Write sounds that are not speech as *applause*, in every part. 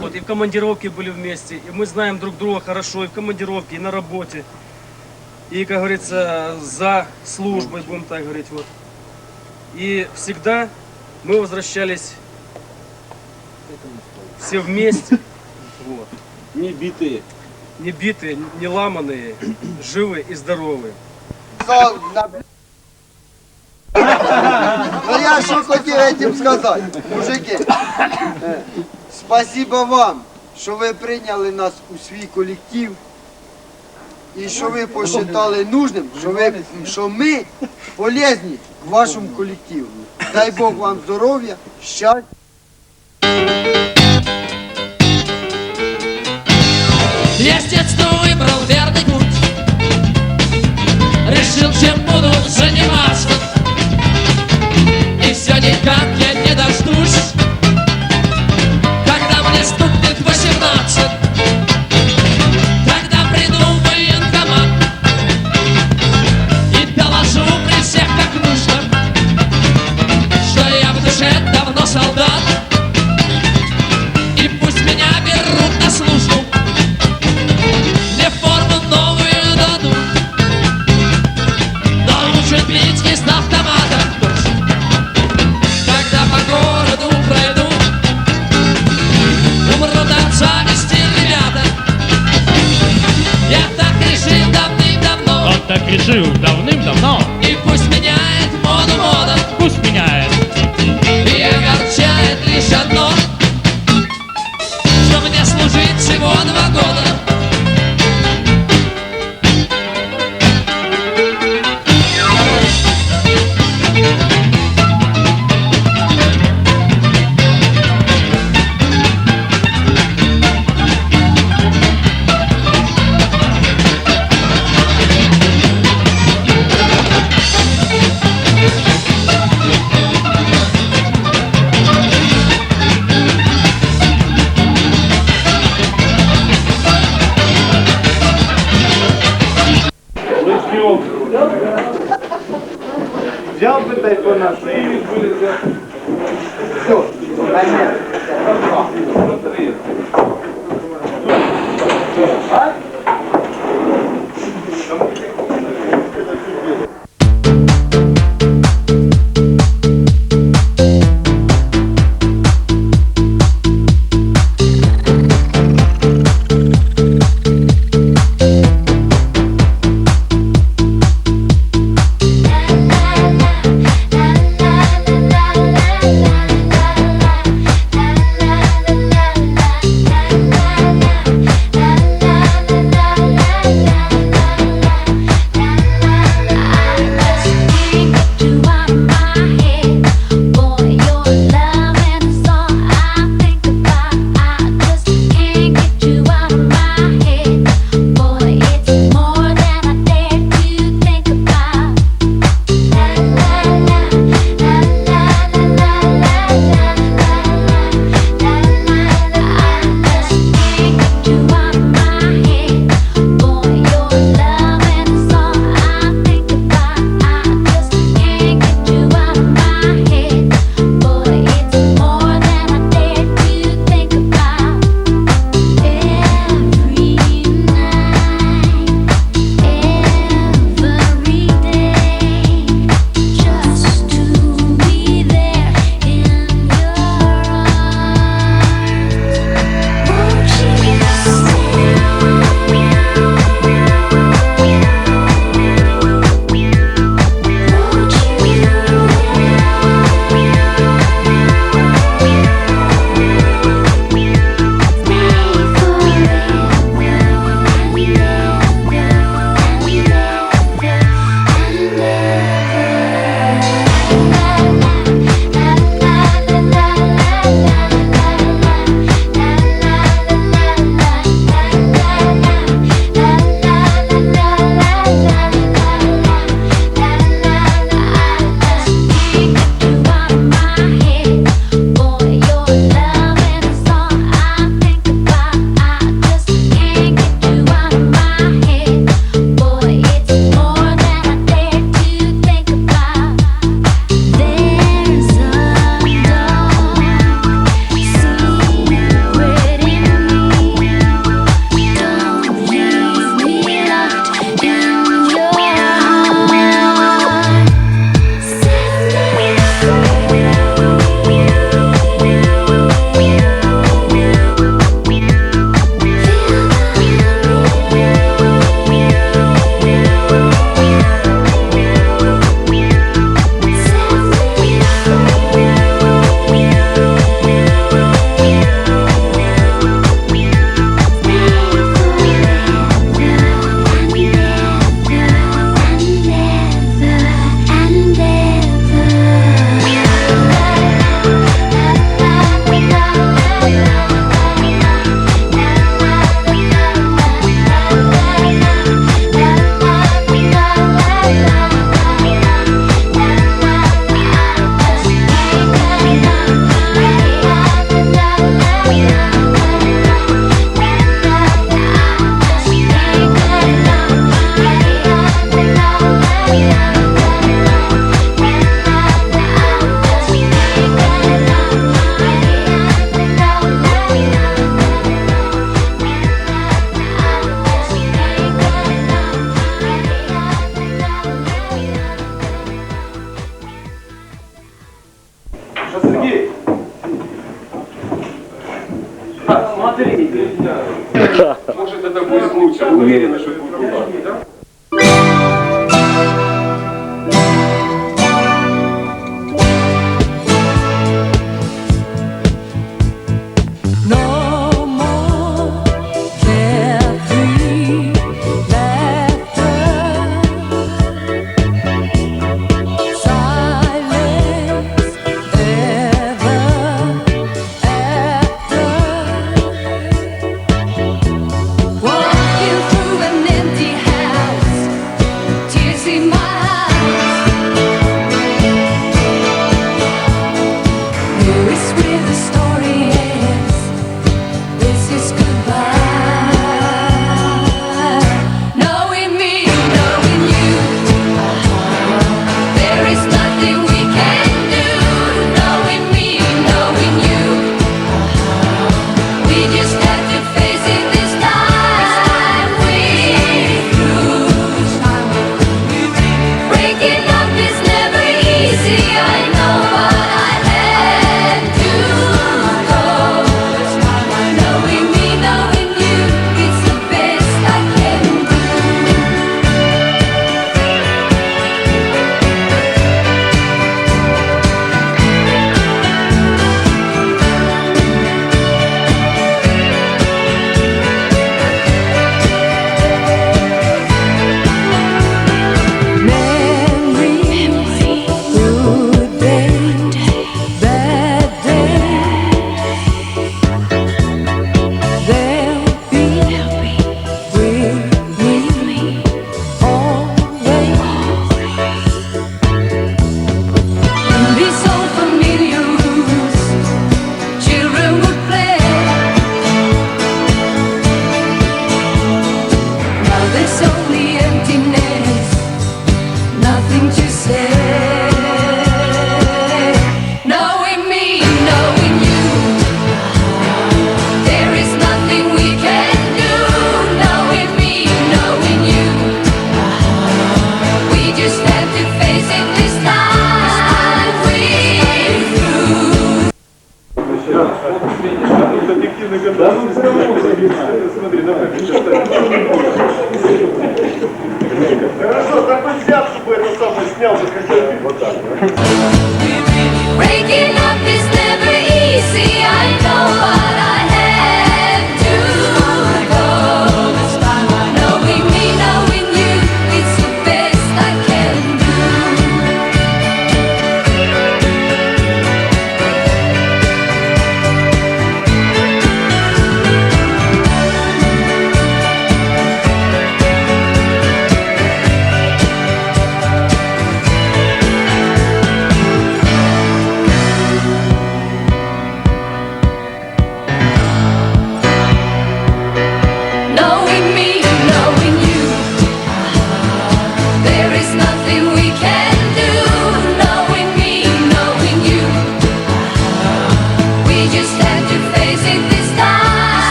Вот, и в командировке были вместе, и мы знаем друг друга хорошо, и в командировке, и на работе. И, как говорится, за службой, будем так говорить, вот. И всегда мы возвращались все вместе, вот. Не битые. Не битые, не ломаные, живые и здоровые. Ну я что хотел этим сказать, мужики. Спасибо вам, що ви прийняли нас у свій колектив. І що ви посчитали нужним, що, ви, що ми полезні к вашому колективу. Дай Бог вам здоров'я, щастя. Взял бы дай по нашей.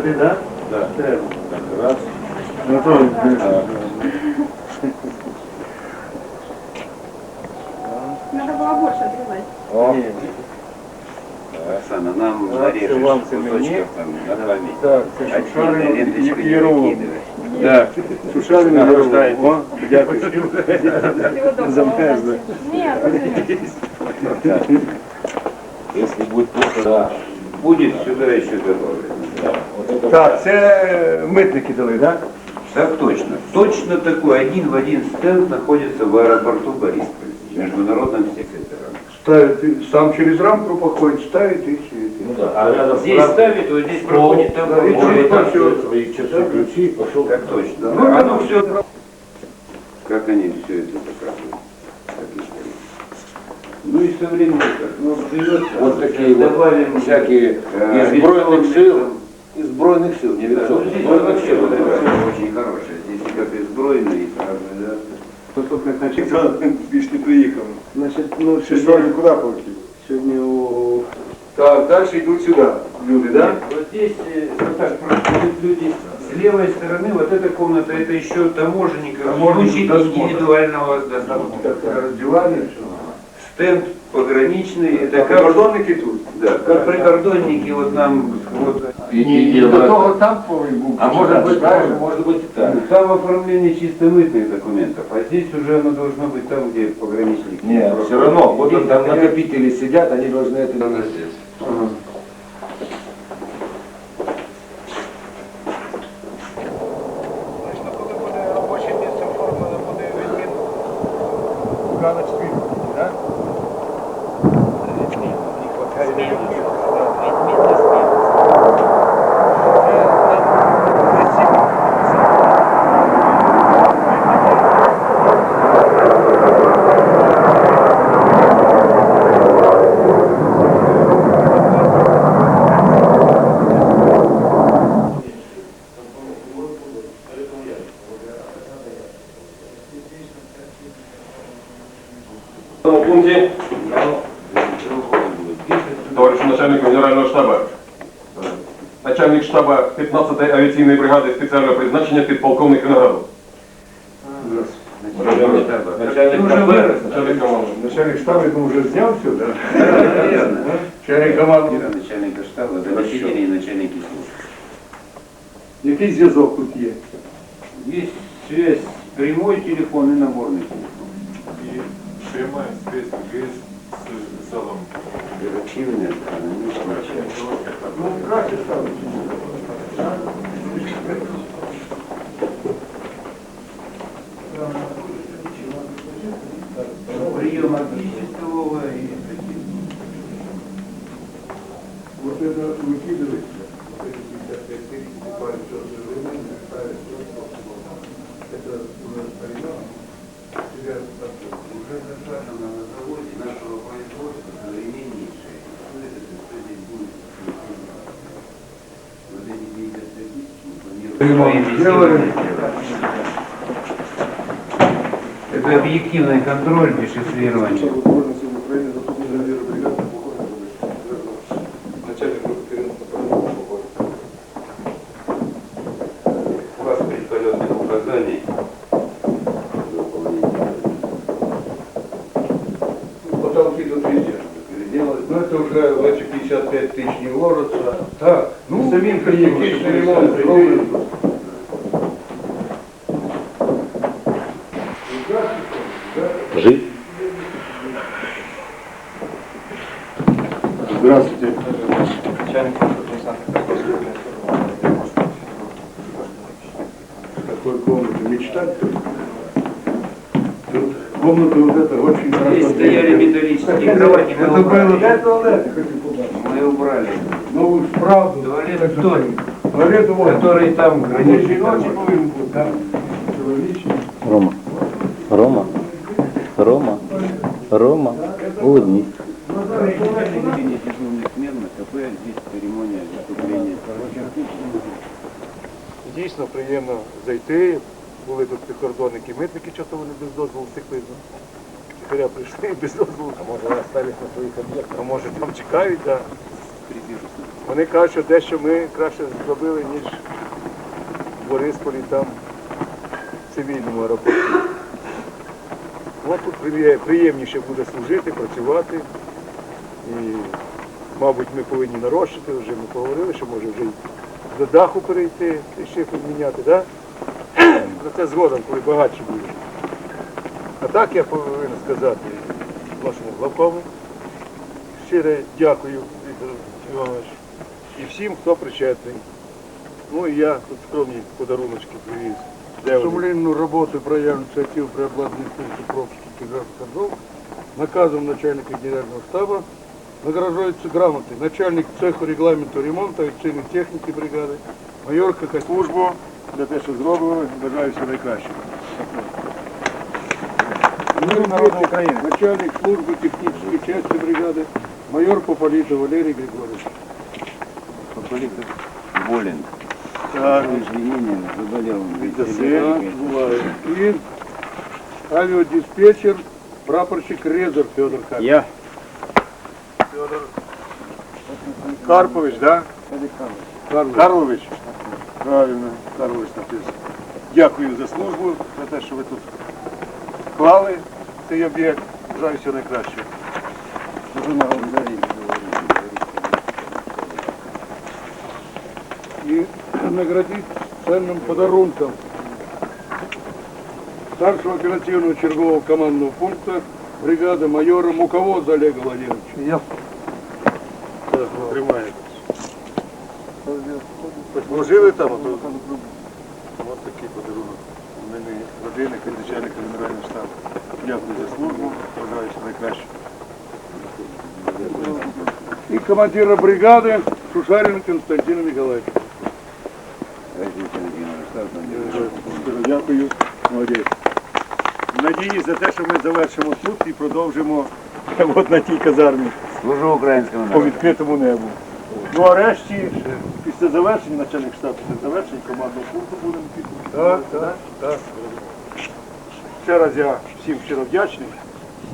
тут держать. да? Да. Так, раз. Так. Надо было больше отрезать. О, Оксана, нам Так, нарежешь це вам, це мені. кусочков там на память. так, це Отдельно Шушарин ленточку і не Єрова. выкидывай. Так, Шушарин і Награждаєте. Єрова. О, дякую. Всего доброго. Замерзли. Нет, извините. Если будет плохо, да. Будет сюда еще добавлено. Так, це митники дали, так? Так точно. Точно такой один в один стенд находится в аэропорту Борисполь, международном сектором. Ставить, сам через рамку походит, ставит и все. Ну да, а рядом Здесь ставит, вот здесь проходит, там да, и проходит. через там всё. всё. свои часы ключи, пошел. Так точно. Ну, Оно все. Как они все это показывают? Как. Ну и со временем так. Ну. Вот такие вот добавим всякие э, из авиационных сил, там. из сбройных сил, не Да, ну, авиационных, здесь сбройных вообще сил. вот это очень хорошее. Здесь и как и сбройные, и сразу, да. Послухай, значить, більш не приїхав. Значить, ну, ще сьогодні куди полетів? Сьогодні у... Так, далі йдуть сюди люди, так? Нет, Вот здесь э, вот так проходят люди. С левой стороны вот эта комната, это еще таможенников, Таможенник случай досмотра. индивидуального досмотра. Так, роздівання. Стенд пограничный, это как, Прикордонники тут. да, как прикордонники, вот нам, вот, И, Ні, и до делают. того там повинен був. А может быть, правильно? может, может быть и так. Там оформление чисто мытных документов, а здесь уже оно должно быть там, где пограничники. Нет, все равно, вот он там накопители сидят, они должны это наносить. Ага. товаришу начальнику Генерального штабу. Начальник штабу 15-ї авіаційної бригади спеціального призначення підполковник Виноградов. Начальник штаба. Начальник Ты уже штабу, вырос. начальник команди. Начальник штабу, я думаю, вже зняв все, так? Наверное. Начальник команди. Начальника штаба, заместители и начальники служб. Який зв'язок тут є? Есть связь, прямой телефон и наборный телефон. Прямая связь есть з залом. Оперативная, экономичная часть. Ну. Прием отечественного и. Вот это выкидывается. Вот эти 55 тысяч покупали все современное, ставят все, что Это у нас прием. Тебя Уже заказано на заводе нашего производства современнейшее. Это объективный контроль без Так, ну, самим технический ремонт. да. Чоловічий. Рома. Рома. Рома. Рома. Улыбнись. Ведение дежурных смен на КП, здесь церемония выступления. Дійсно приємно зайти. Були тут прикордонники, митники, що то вони без дозволу втекли. втихаря прийшли без дозволу. А може вони остались на своїх об'єктах? А може там чекають, так. Вони кажуть, що дещо ми краще зробили, ніж в Борисполі там в цивільному аеропорту. От тут приємніше буде служити, працювати. І, мабуть, ми повинні нарощити вже. Ми поговорили, що може вже до даху перейти і шифер міняти, так? Про це згодом, коли багатші будуть. А так я повинен сказати вашому главкому. Щире дякую, Іванович, і всім, хто причетний. Ну і я тут скромні подаруночки привіз. Сумлінну роботу прояв ініціатив при обладнанні пункту телеграфних кордонів наказом начальника генерального штаба награждаються грамоти начальник цеху регламенту ремонту авіаційної техніки бригади, майор ККС. службу за те, що зробили. Бажаю всього найкращого. Мир народу України. Начальник служби технічної частини бригади, майор Пополітов Валерій Григорьевич. Болен. Так, Извинения, заболел. це буває. І авіадиспетчер, прапорщик Резер Федор Харкович. Я. Федор Карпович, так? Карлович. Карлович. Правильно, Карлович написано. Дякую за службу, за те, що ви тут клали цей об'єкт. Бажаю всього найкращого. Уже наговорили. и наградить ценным подарунком старшего оперативного чергового командного пункта бригады майора Муковоза Олега Владимировича. Я. Так, тримаєте. Положили там, а то ось такий подарунок. У мене родини, начальника генерального штабу. Дякую за службу, бажаю найкраще. И командира бригады Шушарина Константина Николаевича. Дякую, молодець. Надії за те, що ми завершимо тут і продовжимо от на тій казармі Служу українському по відкритому небу. Ну а решті, після завершення, начальник штабу, після завершення командного пункту будемо підписувати. Так, так, так. Ще раз я всім щиро вдячний.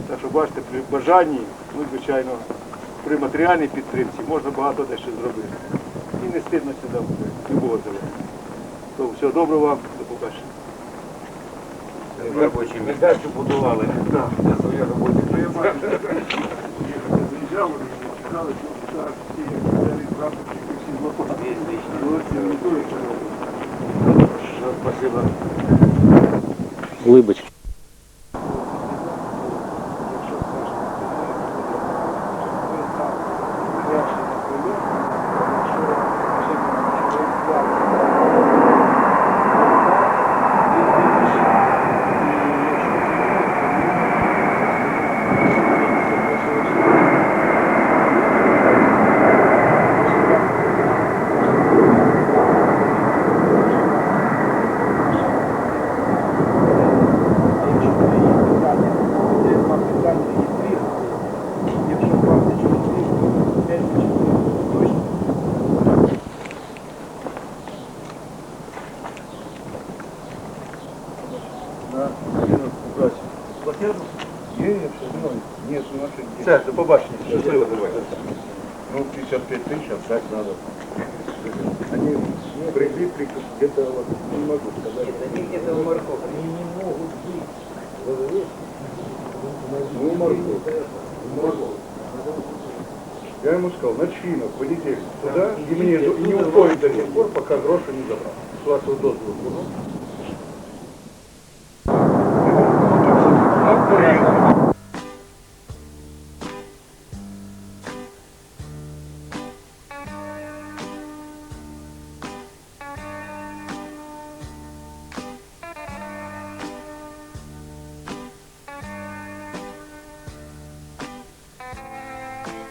Так що бачите, при бажанні, ну звичайно, при матеріальній підтримці можна багато дещо зробити. І не стидно сюди любого заводу. То всього доброго вам, до побачення. Робочий містечко будували. Так. Для своєї роботи. Ну, я *laughs* заїжджав, вони чекали, що зараз всі прапорщики, всі злопотні. Молодці, дуже Спасибо. Глибочки. Все, до побачення. Щасливо. Ну, 55 тысяч отдать надо. Они прилипли где-то, вот, не могу сказать. Они где-то у морков. Они не могут быть. Ну, у морков. У морков. Я ему сказал, в понедельник туда, и мне и не уходит до тех пор, пока гроши не забрал. С вашего дозвола.